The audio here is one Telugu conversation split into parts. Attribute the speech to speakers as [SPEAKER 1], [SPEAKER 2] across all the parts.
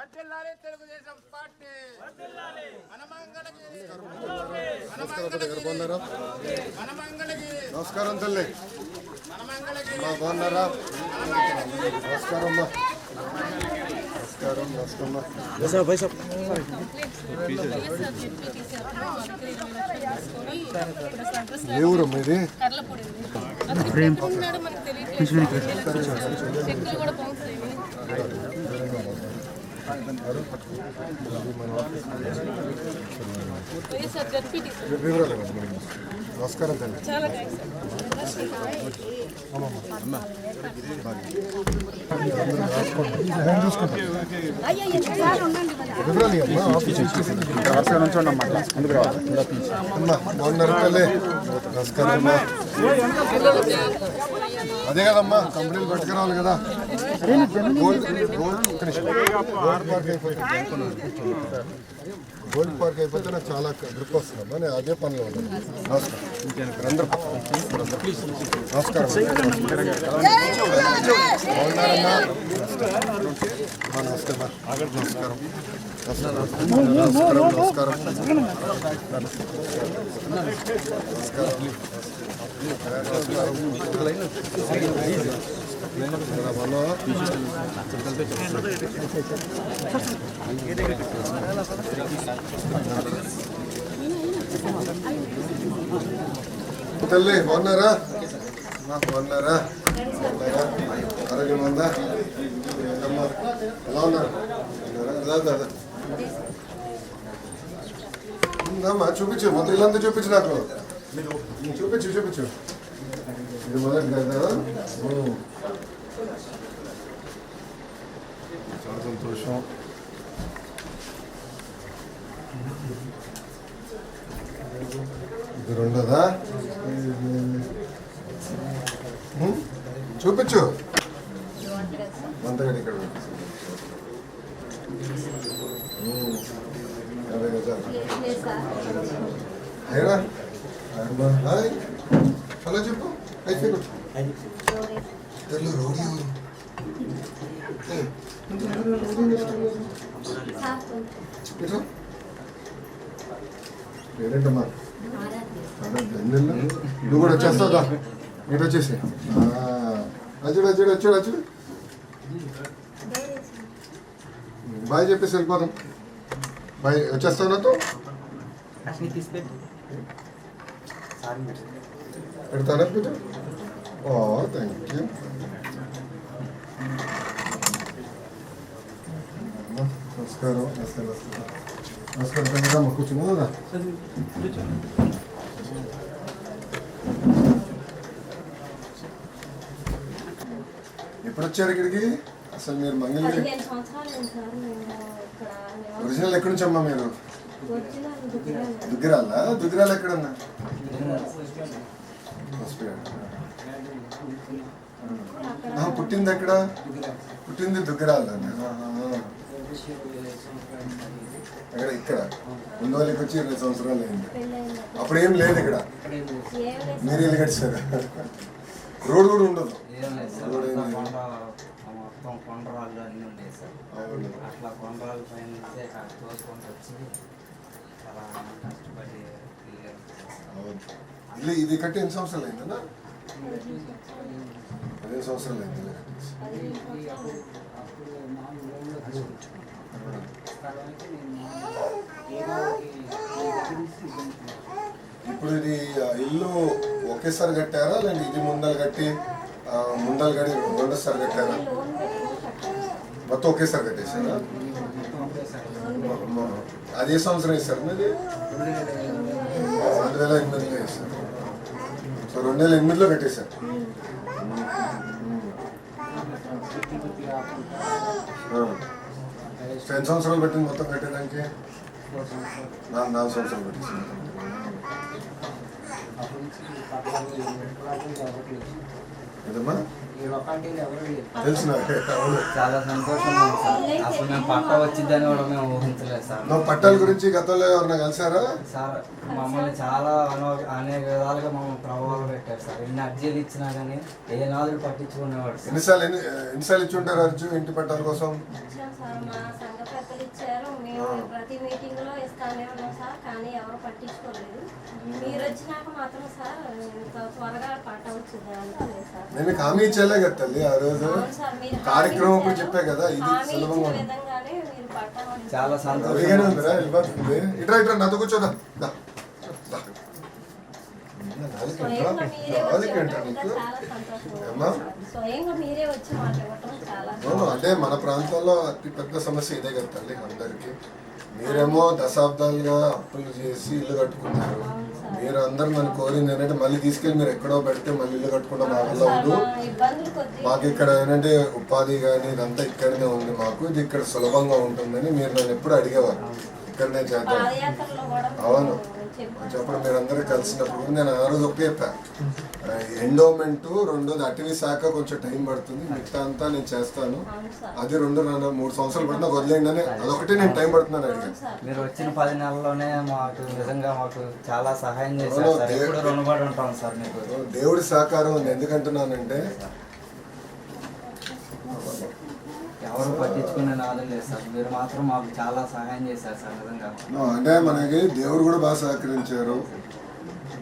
[SPEAKER 1] వర్ధిల్లాలి తెలుగుదేశం పార్టీ.
[SPEAKER 2] నమస్కారం. తల్లి బాగున్నారా నమస్కారం నమస్కారం నమస్కారం ఏ ఊరమ్మా ఇది?
[SPEAKER 3] చెక్కులు కూడా
[SPEAKER 2] నమస్కారం
[SPEAKER 3] చాలా
[SPEAKER 2] అదే కదమ్మా కంపెనీలు పట్టుకురావాలి కదా. గోల్డ్ పార్క్ అయిపోతే గోల్డ్ పార్క్ అయిపోతే నాకు చాలా గ్రిప్ వస్తుందమ్మా నేను అదే పనిలో ఉన్నాను. నమస్కారం. నమస్కారం బాగున్నారమ్మా ఆ, నమస్కారం నమస్కారం నమస్కారం నమస్కారం తల్లి బాగున్నారా? మా బాగున్నారా? ఆరోగ్యం ఉందా? ఎలా ఉన్నారు? ఉందమ్మా చూపించు. మొత్తం ఇల్లంతా చూపించు నాకు. చూపించు చూపించు. ఇది మొదటి కదా చాలా సంతోషం. రెండోదా ఉమ్. చూపించు. వంతగడి ఇక్కడ హాయ్. హలో చెప్పు. అయితే రోడి ఎవరు? పేరేంటమ్మా? ఎన్నెళ్ళు నువ్వు కూడా వచ్చేస్తావుదా ఇటు వచ్చేసి అచ్చుడు అచ్చుడు అచ్చుడు అచ్చుడు బాయ్ చెప్పేసి వెళ్ళిపోదాం బాయ్ వచ్చేస్తావు నాతో పెడతానా పూజ ఓ థ్యాంక్ యూ నమస్కారం నమస్కారం నమస్కారం నమస్కారం పెద్దమ్మ కూర్చున్నా ఎప్పుడు వచ్చారు ఇక్కడికి? అసలు మీరు మంగళ ఒరిజినల్ ఎక్కడి నుంచి అమ్మా మీరు?
[SPEAKER 4] దుగ్గరాలు.
[SPEAKER 2] దుగ్గిరాల? ఎక్కడన్నా? పుట్టింది ఎక్కడ? పుట్టింది దుగ్గిరాల ఎక్కడ ఇక్కడ. ముందుకి వచ్చి ఇరవై సంవత్సరాలు అయింది. అప్పుడు ఏం లేదు. ఇక్కడ మీరు ఇల్లు కట్టారు రోడ్ కూడా ఉండదు.
[SPEAKER 5] కొండరాళ్ళు అన్నీ ఉండేవి సార్.
[SPEAKER 2] అవును.
[SPEAKER 5] అట్లా కొండరాళ్ళ పైన నుంచే వచ్చి చాలా కష్టపడి.
[SPEAKER 2] ఇల్లు ఇది కట్టి ఎన్ని సంవత్సరాలు అయిందన్నా? పదిహేను సంవత్సరాలు అయింది. ఇప్పుడు ఇది ఆ, ఇల్లు ఒకేసారి కట్టారా? లేదంటే ఇది ముందలు కట్టి ముందలు కట్టి రెండోసారి కట్టారా? మొత్తం ఒకేసారి కట్టేసారా అది ఏ సంవత్సరం వేశారు మీది? రెండు వేల ఎనిమిదిలో వేశారు. సో రెండు వేల ఎనిమిదిలో కట్టేశారు ఆ. ఎన్ని సంవత్సరాలు పెట్టింది మొత్తం కట్టేదానికి. నాలుగు నాలుగు సంవత్సరాలు ఏదమ్మా అవును.
[SPEAKER 5] చాలా అసలు మేము పట్ట వచ్చిందని కూడా మేము ఊహించలేదు సార్.
[SPEAKER 2] నువ్వు పట్టాల గురించి గతంలో ఎవరన్నా కలిసారా?
[SPEAKER 5] సార్ మమ్మల్ని చాలా అనో అనేక విధాలుగా మమ్మల్ని ప్రభావాలు పెట్టారు సార్. ఎన్ని అర్జీలు ఇచ్చినా కానీ ఏ నాదుడు పట్టించుకునేవాడు సార్.
[SPEAKER 2] ఎన్నిసార్లు ఎన్ని ఎన్నిసార్లు ఇచ్చి ఉంటారు అర్జు ఇంటి పట్టాల కోసం?
[SPEAKER 4] ప్రతి మీటింగ్లో ఇస్తానే ఉన్నాం సార్ కానీ ఎవరు పట్టించుకోలేదు మీరు వచ్చినాక మాత్రం సార్ త్వరగా పట్ట వచ్చింది సార్
[SPEAKER 2] నేను హామీ ఇచ్చేలే కదా తల్లి ఆ రోజు కార్యక్రమం ఇప్పుడు. చెప్పే కదా ఇది సులభంగా ఉంది.
[SPEAKER 4] విధంగానే మీరు పట్ట
[SPEAKER 5] చాలా.
[SPEAKER 2] వెళ్ళిపోతుంది ఇట్రా ఇట్రా నాతో కూర్చోదా దా. దా. నాలుగు
[SPEAKER 4] స్వయంగా
[SPEAKER 2] గంటలా?
[SPEAKER 4] మీరే
[SPEAKER 2] నాలుగు
[SPEAKER 4] వచ్చి
[SPEAKER 2] గంటలా
[SPEAKER 4] ఇవ్వడం ఇంకా
[SPEAKER 2] నీకు?
[SPEAKER 4] చాలా సంతోషంగా
[SPEAKER 2] ఏమ్మా?
[SPEAKER 4] ఉంది సార్. స్వయంగా మీరే వచ్చి మాకు ఇవ్వటం చాలా
[SPEAKER 2] అవును అంటే మన ప్రాంతంలో అతి పెద్ద సమస్య ఇదే కదా తల్లి అందరికి మీరేమో దశాబ్దాలుగా అప్పులు చేసి ఇల్లు కట్టుకున్నారు. మీరు అందరూ నన్ను కోరింది ఏంటంటే మళ్ళీ తీసుకెళ్ళి మీరు ఎక్కడో పెడితే మళ్ళీ ఇల్లు కట్టుకుంటే మా వల్ల
[SPEAKER 4] ఇబ్బందులు కొద్ది
[SPEAKER 2] మాకు ఇక్కడ ఏంటంటే ఉపాధి కానీ ఇదంతా ఇక్కడనే ఉంది మాకు. ఇది ఇక్కడ సులభంగా ఉంటుందని మీరు నన్ను ఎప్పుడు అడిగేవారు. ఇక్కడనే చేద్దాం. అవును. చెప్పడం మీరు అందరూ కలిసినప్పుడు నేను ఆ రోజు ఒకే చెప్పా ఎండోమెంట్ రెండోది అటవీ శాఖ కొంచెం టైం పడుతుంది. మిగతా అంతా నేను చేస్తాను. అది రెండు నన్ను మూడు సంవత్సరాలు పడినా వదిలేయండి. అని అదొకటి నేను టైం పడుతున్నాను అడిగాను.
[SPEAKER 4] సార్.
[SPEAKER 5] మీరు వచ్చిన పది నెలల్లోనే మాకు నిజంగా మాకు చాలా సహాయం చేశారు సార్. ఎప్పుడు రుణపడి ఉంటాం సార్ మీకు.
[SPEAKER 2] దేవుడి సహకారం ఉంది. ఎందుకంటున్నానంటే
[SPEAKER 5] ఎవరు పట్టించుకునే నాదం లేదు సార్. మీరు మాత్రం మాకు చాలా సహాయం చేశారు సార్ నిజంగా.
[SPEAKER 2] అంటే మనకి దేవుడు కూడా బాగా సహకరించారు.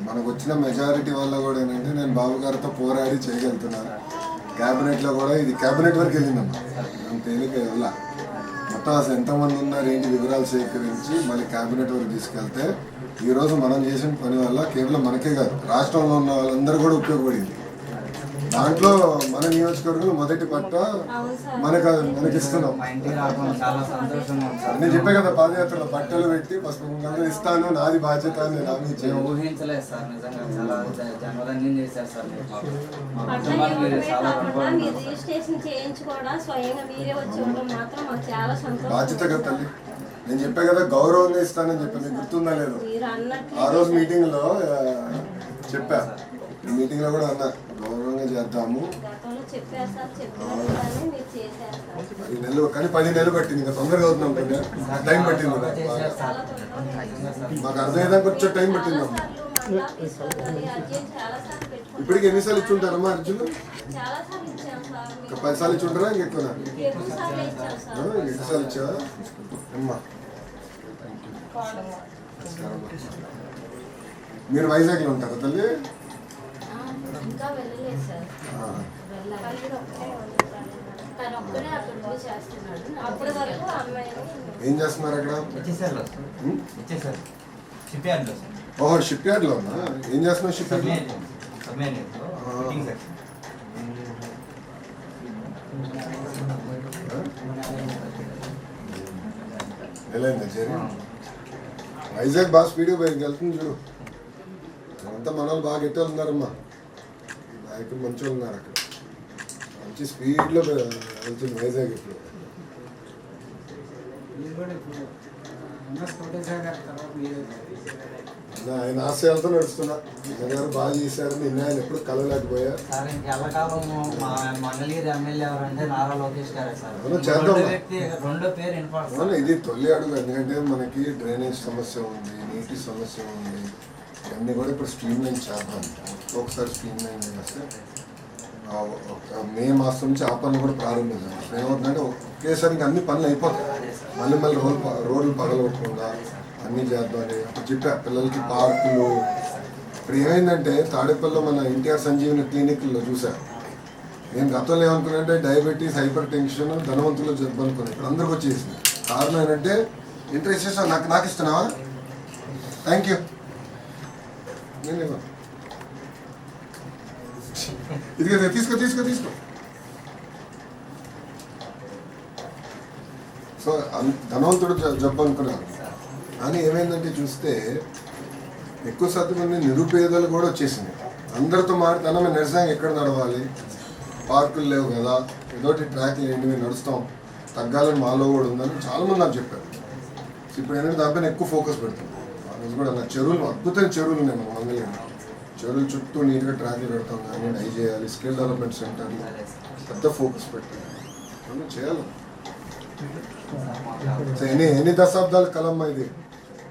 [SPEAKER 2] మనకు వచ్చిన మెజారిటీ వల్ల కూడా ఏంటంటే నేను బాబు గారితో పోరాడి చేయగలుగుతున్నాను క్యాబినెట్లో కూడా ఇది క్యాబినెట్ వరకు వెళ్ళిందమ్మా. అంత తేలిక వెళ్ళ మొత్తం అసలు ఎంతమంది ఉన్నారు ఏంటి వివరాలు సేకరించి మళ్ళీ క్యాబినెట్ వరకు తీసుకెళ్తే ఈరోజు మనం చేసిన పని వల్ల కేవలం మనకే కాదు రాష్ట్రంలో ఉన్న వాళ్ళందరూ కూడా ఉపయోగపడింది. దాంట్లో మన నియోజకవర్గంలో మొదటి పట్ట
[SPEAKER 4] అవును సార్
[SPEAKER 2] మనకు మనకి ఇస్తున్నాం
[SPEAKER 5] మా ఇంటికి రావడం చాలా సంతోషంగా ఉంది సార్
[SPEAKER 2] నేను చెప్పే కదా పాదయాత్రలో బట్టలు పెట్టి పసుపు కుంకాలు ఇస్తాను నాది బాధ్యత అని నేను హామీ ఇచ్చాను.
[SPEAKER 5] ఊహించలేదు సార్ నిజంగా చాలా చేశారు సార్
[SPEAKER 2] తల్లి. నేను చెప్పే కదా గౌరవంగా ఇస్తానని చెప్పి మీకు గుర్తుందా లేదు? ఆ రోజు మీటింగ్లో చెప్పా. మీటింగ్లో కూడా అన్నా. గౌరవంగా చేద్దాము. పది నెలలు కానీ పది నెలలు పట్టింది ఇంకా తొందరగా అవుతున్నాం కొంచెం టైం పట్టింది. మాకు అర్థమయ్యేదాకా కొంచెం టైం పట్టింది అమ్మా. ఇప్పటికి ఎన్నిసార్లు ఇచ్చి ఉంటారమ్మా అర్జున్? పది సార్లు ఇచ్చి ఉంటారా ఇంకెక్కువ
[SPEAKER 4] ఎక్కువ సార్లు ఇచ్చాం
[SPEAKER 2] ఇచ్చావా అమ్మా మీరు వైజాగ్లో ఉంటారా తల్లి?
[SPEAKER 3] ఇంకా వెళ్ళలేదు. సార్
[SPEAKER 2] ఆ.
[SPEAKER 3] వెళ్ళాలి
[SPEAKER 4] పల్లీలు ఒక్కటే వండుతారు.
[SPEAKER 3] తను ఒక్కడే అక్కడ ఉండి చేస్తున్నాడు
[SPEAKER 4] అప్పటి వరకు అమ్మాయిని
[SPEAKER 2] ఏం చేస్తున్నారు అక్కడ
[SPEAKER 6] ఇచ్చేసారు? ఇచ్చేసారు షిప్ యార్డ్లో
[SPEAKER 2] ఓహో షిప్ యార్డ్లో ఉన్నా ఏం చేస్తున్నావు షిప్ యార్డ్లో వైజాగ్ బాగా స్పీడ్గా పోయి వెళ్తుంది చూడు. అంతా మన వాళ్ళు బాగా గట్టి ఉన్నారమ్మా నాయకులు మంచి వాళ్ళు ఉన్నారు అక్కడ. మంచి స్పీడ్లో వెళ్తుంది వైజాగ్ ఇప్పుడు. ఆయన ఆశయాలతో నడుస్తున్నా. గారు బాగా చేశారు. నిన్న ఆయన ఎప్పుడు కలవలేకపోయా.
[SPEAKER 5] సార్ మా మంగళగిరి ఎమ్మెల్యే ఎవరంటే నారా లోకేష్ గారే సార్. రెండో పేరు వినపడుతుంది
[SPEAKER 2] ఇది తొలి అడుగు. ఎందుకంటే మనకి డ్రైనేజ్ సమస్య ఉంది నీటి సమస్య ఉంది. ఇవన్నీ కూడా ఇప్పుడు స్ట్రీమ్ లైన్ చేద్దాం. ఒకసారి స్ట్రీమ్ లైన్ చేస్తే మే మాసం నుంచి ఆ పనులు కూడా ప్రారంభించాం ఏమవుతుందంటే ఒకేసారి అన్ని పనులు అయిపోతాయి. మళ్ళీ మళ్ళీ రోడ్లు ప- రోడ్లు పగలగొట్టకుండా అన్నీ చేద్దామని అప్పుడు చెప్పా పిల్లలకి పార్కులు. ఇప్పుడు ఏమైందంటే తాడేపల్లిలో మన ఎన్టీఆర్ సంజీవని క్లినిక్లో చూసా. నేను గతంలో ఏమనుకున్నానంటే డయాబెటీస్ హైపర్ టెన్షన్ ధనవంతులు జబ్బు ఇప్పుడు అందరికి వచ్చేసింది. కారణం ఏంటంటే ఇంటర్ ఇచ్చేసా నాకు నాకు ఇస్తున్నావా? Thank you. ఇది ఇవ్వను. ఇదిగో తీసుకో తీసుకో తీసుకో. సో ధనవంతుడు జబ్బు అనుకున్నాను కానీ ఏమైందంటే చూస్తే ఎక్కువ శాతం మంది నిరుపేదలు కూడా వచ్చేసింది. అందరితో మాట్లాడితే మేము నిరసనగా ఎక్కడ నడవాలి? పార్కులు లేవు కదా. ఏదోటి ట్రాక్లు ఏంటి మేము నడుస్తాం. తగ్గాలని మాలో కూడా ఉందని చాలా మంది నాకు చెప్పారు. ఇప్పుడు ఏంటంటే దానిపైన ఎక్కువ ఫోకస్ పెడుతుంది కూడా నా చెరువులు అద్భుతమైన చెరువులు ఉన్నాయి మన మంగళగిరి చుట్టూ నీట్గా ట్రాక్లు పెడతాం కానీ డై చేయాలి స్కిల్ డెవలప్మెంట్ సెంటర్
[SPEAKER 5] అదే
[SPEAKER 2] పెద్ద ఫోకస్ పెట్టాలి. అన్నీ చేయాలి? ఎన్ని ఎన్ని దశాబ్దాల కలమ్మ ఇది?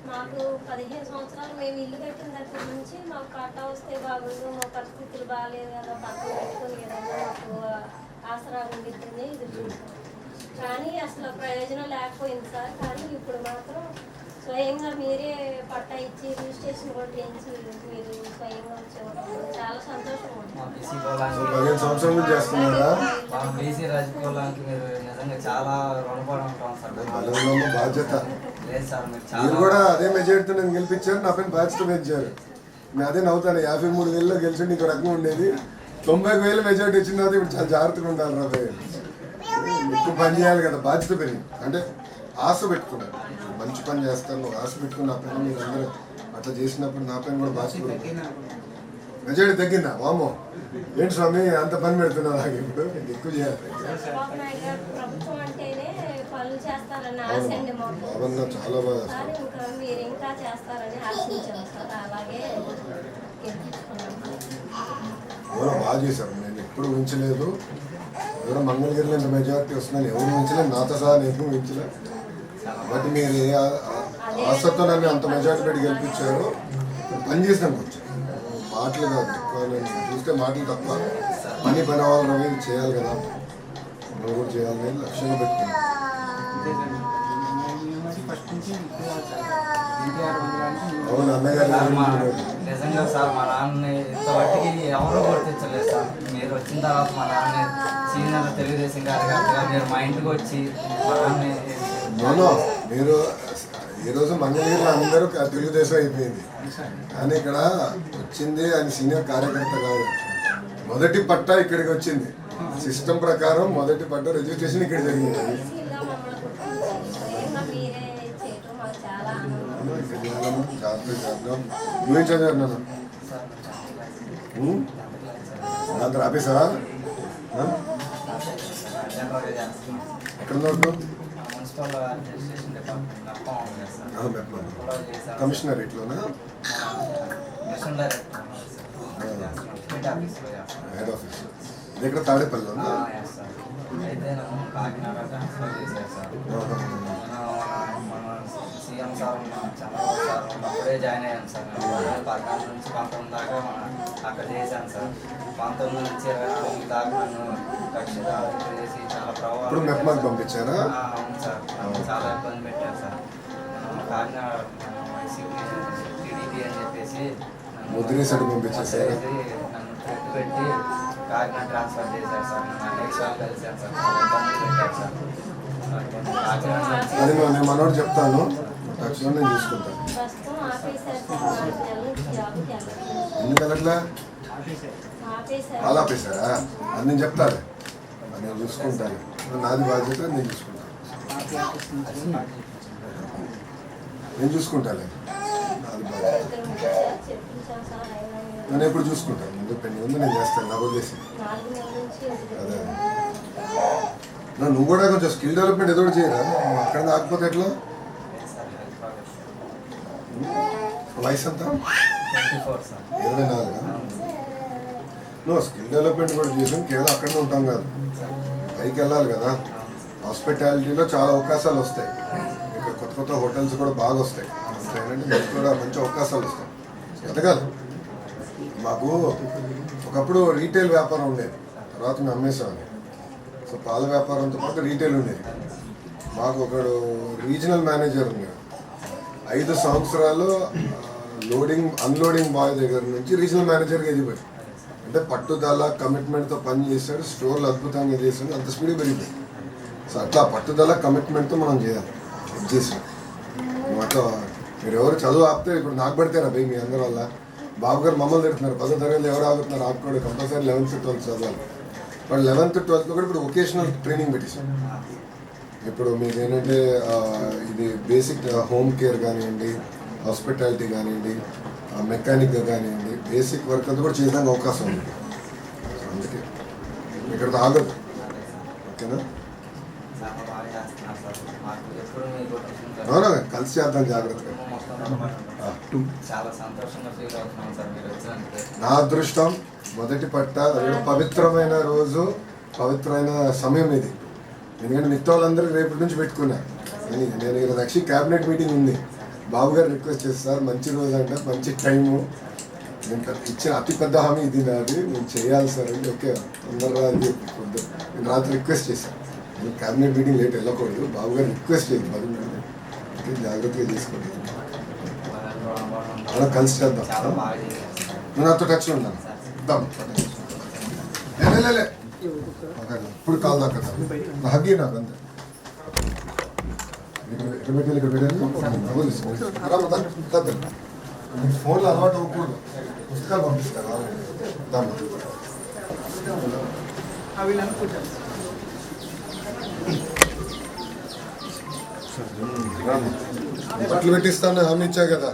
[SPEAKER 4] మాకు పదిహేను సంవత్సరాలు మేము ఇల్లు కట్టిన దగ్గర నుంచి మాకు కట్ట వస్తే బాగుండు మా పరిస్థితులు బాగాలేదు కదా పక్కన పెట్టుకుని ఏదైనా మాకు ఆసరా ఉండిద్దని ఇది చూసాం కానీ అసలు ప్రయోజనం లేకపోయింది సార్. కానీ ఇప్పుడు మాత్రం స్వయంగా మీరే పట్టా ఇచ్చి రిజిస్ట్రేషన్ కూడా చేయించి మీరు స్వయంగా వచ్చేవాళ్ళు. చాలా సంతోషంగా ఉంది.
[SPEAKER 5] మా బీసీ
[SPEAKER 2] సో
[SPEAKER 5] కులానికి
[SPEAKER 2] పదిహేను సంవత్సరాల నుంచి చేస్తున్నారా
[SPEAKER 5] మా బీసీ రాజకీయాలకి మీరు నిజంగా చాలా రుణపడి ఉంటాం సార్.
[SPEAKER 2] బలంలో బాధ్యత.
[SPEAKER 5] లేదు సార్ మీరు
[SPEAKER 2] మీరు
[SPEAKER 5] చాలా
[SPEAKER 2] కూడా అదే మెజారిటీతో నేను గెలిపించారు నా పైన బాధ్యత పెంచారు. నేను అదే నవ్వుతాను యాభై మూడు వేలలో గెలిచి నీకు రకంగా ఉండేది. తొంభై వేలు మెజారిటీ వచ్చిన తర్వాత ఇప్పుడు చాలా జాగ్రత్తగా ఉండాలి రాబోయే ఎక్కువ పని చేయాలి కదా బాధ్యత పెరిగింది అంటే ఆశ పెట్టుకున్నాను మంచి పని చేస్తాను నువ్వు ఆశ పెట్టుకుని నా పైన మీరు అందరూ అట్లా చేసినప్పుడు నా పైన కూడా పెరిగింది మెజారిటీ తగ్గిందా? వామో ఏంటి స్వామి అంత పని పెడుతున్నావు? నాకు ఇప్పుడు ఎక్కువ చేయాలి. బాబన్న చాలా బాగా ఎవరో బాగా చేశారు. నేను ఎప్పుడు ఊహించలేదు ఎవరో మంగళగిరిలో ఇంత మెజారిటీ వస్తుందని ఎవరు ఊహించలేదు నాతో సహా నేను ఊహించలేదు బట్ మీరు ఏ ఆ- నన్ను అంత మెజార్టీ పెట్టి గెలిపించారు. పని చేసినాం కొంచెం. మాటలు కాదు ఎక్కువ నేను చూస్తే మాటలు తప్ప పని పని అవ్వాలి రవి చేయాలి కదా. నువ్వు కూడా చేయాలి చేయాలని లక్ష్యంగా పెట్టుకున్నాను అవును అన్నగారు
[SPEAKER 5] సార్ మా
[SPEAKER 2] ఎవరు
[SPEAKER 5] నిజంగా సార్ మా నాన్నని ఇంతవరకు ఎవరు గుర్తించలేదు సార్. మీరు వచ్చిన తర్వాత మా నాన్న సీనియర్ తెలుగుదేశం గారు గారుగా మీరు మా ఇంటికి వచ్చి మా నాన్నని
[SPEAKER 2] నోనో మీరు ఈరోజు మంగళగిరిలో అందరూ తెలుగుదేశం అయిపోయింది. కానీ ఇక్కడ వచ్చింది ఆయన సీనియర్ కార్యకర్త కాదు మొదటి పట్టా ఇక్కడికి వచ్చింది. సిస్టమ్ ప్రకారం మొదటి పట్టా రిజిస్ట్రేషన్ ఇక్కడ జరిగింది.
[SPEAKER 4] ఈజీగా
[SPEAKER 2] నువ్వేం చదివారు నాన్న దాంతో ఎక్కడ ఉన్నావు
[SPEAKER 5] మున్సిపల్ అడ్మినిస్ట్రేషన్ డిపార్ట్మెంట్. కూడా చేశారు.
[SPEAKER 2] కమిషనరేట్లోనా
[SPEAKER 5] మిషన్ డైరెక్టర్ ఆఫీస్లో
[SPEAKER 2] హెడ్ ఆఫీస్ తాడేపల్లిలోనా
[SPEAKER 5] చేస్తాం అయితే Kakinada transfer sir CM sir Chandrababu sir ఉన్నప్పుడే జాయిన్ అయ్యాను సార్ పద్నాలుగు నుంచి పంతొమ్మిది దాకా అక్కడ చేశాను సార్ పంతొమ్మిది నుంచి ఇరవై నాలుగు దాకా నన్ను కక్షిదారు చేసి చాలా ప్రభావం
[SPEAKER 2] మెప్మాకి పంపించారా?
[SPEAKER 5] ఆ, అవును సార్. చాలా ఇబ్బంది పెట్టారు సార్. కాకినాడ టీడీపీ అని చెప్పేసి
[SPEAKER 2] పంపించేశారా?
[SPEAKER 5] ముద్రేసి నన్ను థ్రెట్ పెట్టి కాకినాడ ట్రాన్స్ఫర్ చేశారు సార్. నెక్స్ట్ వాళ్ళు సార్. చాలా ఇబ్బంది పెట్టారు సార్.
[SPEAKER 2] అది నేను మనోడు చెప్తాను. తక్షణం నేను చూసుకుంటాను. ఎందుకు వెళ్ళట్లా వాళ్ళు ఆపేశారా? అది నేను చెప్తాను అది నేను చూసుకుంటాను నాది బాధ్యత నేను చూసుకుంటాను. నేను చూసుకుంటాను నాది బాధ్యత. నేను ఎప్పుడు చూసుకుంటాను? ముందు పెళ్ళి ముందు నేను చేస్తాను. నా వదిలేసి అదే. నువ్వు కూడా కొంచెం స్కిల్ డెవలప్మెంట్ ఏదో ఒకటి చేయరా? అక్కడ ఆకపోతే ఎట్లా? వయసు
[SPEAKER 5] సార్.
[SPEAKER 2] ఇరవై నాలుగు? నువ్వు స్కిల్ డెవలప్మెంట్ కూడా చేసాం. కేవలం అక్కడనే ఉంటాం కాదు. పైకి వెళ్ళాలి కదా. హాస్పిటాలిటీలో చాలా అవకాశాలు వస్తాయి. ఇక్కడ కొత్త కొత్త హోటల్స్ కూడా బాగా వస్తాయి. అంటే ఏంటంటే మీకు కూడా మంచి అవకాశాలు వస్తాయి. ఎదగాలి మాకు ఒకప్పుడు రీటైల్ వ్యాపారం ఉండేది. తర్వాత మేము అమ్మేసామని సో పాల వ్యాపారంతో పాటు రీటైల్ ఉండేది. మాకు ఒకడు రీజనల్ మేనేజర్ ఉన్నాడు ఐదు సంవత్సరాలు లోడింగ్ అన్లోడింగ్ బాయ్ దగ్గర నుంచి రీజనల్ మేనేజర్గా ఎదిగిపోయాడు. అంటే పట్టుదల కమిట్మెంట్తో పని చేశాడు స్టోర్లు అద్భుతంగా చేశాడు అంత స్పీడ్ పెరిగింది సో అట్లా పట్టుదల కమిట్మెంట్తో మనం చేయాలి చేసాం అట్లా మీరు ఎవరు చదువు ఆపితే ఇప్పుడు నాకు పడితేరా భయ మీ అందరి వల్ల. బాబు గారు మమ్మల్ని తిడుతున్నారు పదో తరగతి ఎవరు ఆగుతున్నారు ఆపుకోడు కంపల్సరీ లెవెన్త్ ట్వెల్త్ చదవాలి. వాళ్ళు లెవెన్త్ ట్వెల్త్ కూడా ఇప్పుడు వొకేషనల్ ట్రైనింగ్ పెట్టేశాం ఇప్పుడు మీకు ఏంటంటే ఇది బేసిక్ హోమ్ కేర్ కానివ్వండి హాస్పిటాలిటీ కానివ్వండి మెకానిక్ కానివ్వండి బేసిక్ వర్క్ అంతా కూడా చేయడానికి అవకాశం ఉంది. అందుకే ఇక్కడ ఆగదు ఓకేనా? అవునా కలిసి చేద్దాం జాగ్రత్తగా. నా అదృష్టం మొదటి పట్ట పవిత్రమైన రోజు పవిత్రమైన సమయం ఇది. ఎందుకంటే మిగతా వాళ్ళందరూ రేపటి నుంచి పెట్టుకున్నా. నేను నేను ఈరోజు యాక్చువల్లీ క్యాబినెట్ మీటింగ్ ఉంది. బాబు గారు రిక్వెస్ట్ చేస్తారు మంచి రోజు అంటే మంచి టైము నేను ఇచ్చిన అతి పెద్ద హామీ ఇది నాది. నేను చేయాలి సార్. అంటే ఓకే అందరూ అది వద్దు. నేను రాత్రి రిక్వెస్ట్ చేశాను నేను క్యాబినెట్ మీటింగ్ లేట్ వెళ్ళకూడదు. బాబు గారు రిక్వెస్ట్ చేయదు పది మంది జాగ్రత్తగా చేసుకోండి. అలా కలిసి చేద్దాం. నువ్వు నాతో టచ్లో ఉన్నాను. లే. ఇప్పుడు కాల్ దాకా నా హగ్గి నాకు అంతే. ఇక్కడ ఇక్కడ పెట్టాలి ఇక్కడ పెట్టాలి నీకు ఫోన్లో అలవాటు అవ్వకూడదు. పుస్తకాలు పంపిస్తారు? రామ్మా. బట్టలు పెట్టిస్తాను హామీ ఇచ్చా కదా.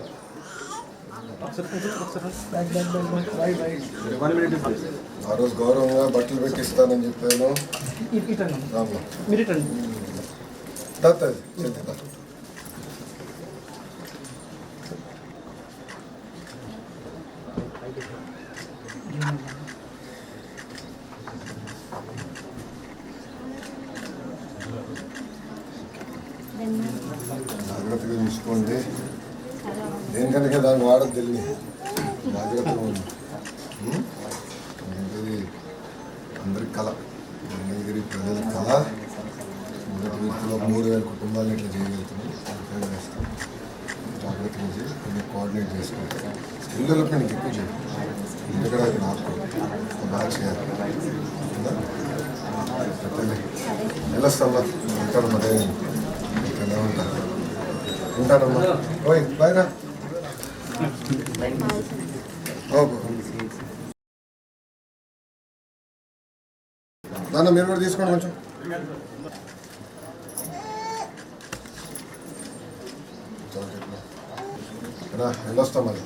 [SPEAKER 2] ఆ రోజు గౌరవంగా బట్టలు పెట్టిస్తానని చెప్పాను. రామ్మా. దా, దా, చేద్దాం, దా. జాగ్రత్తగా చూసుకోండి దేనికనుక తల్లి జాగ్రత్తగా ఉంది అందరి కళ. మంగళగిరి ప్రజల కళ. మొదటి వీటిలో మూడు వేల కుటుంబాలను ఇట్లా చేయగలుగుతున్నాం. ప్రయత్నం చేస్తాం. జాగ్రత్తగా చేసి కొన్ని కోఆర్డినేట్ చేసుకుంటాం స్కిల్ డెవలప్మెంట్ ఎక్కువ చేయాలి ఎందుకంటే అది నాకు బాగా చేయాలి. ఉందా? పెట్టండి. వెళ్ళొస్తామ్మా ఉంటాను మరి ఎలా ఉంటా. ఉంటానమ్మా. ఓయ్ బాయ్ రా. నాన్న మీరు కూడా తీసుకోండి కొంచెం. రా వెళ్ళొస్తాం మరి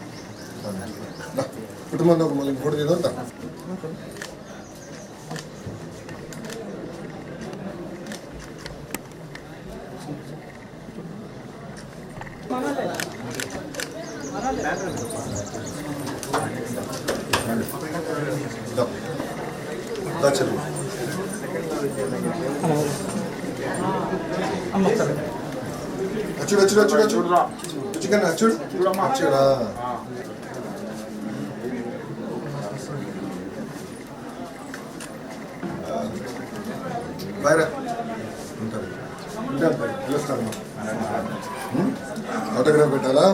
[SPEAKER 2] కుటుంబంలో మళ్ళీ ఫోటో తీద్దాం అచ్చుడు అచ్చుడు అచ్చుడు అచ్చుడు చికెన్ అచ్చుడు అచ్చుడా బయరా ఉంటారు. పిలుస్తాను ఆటోగ్రాఫ్ పెట్టాలా?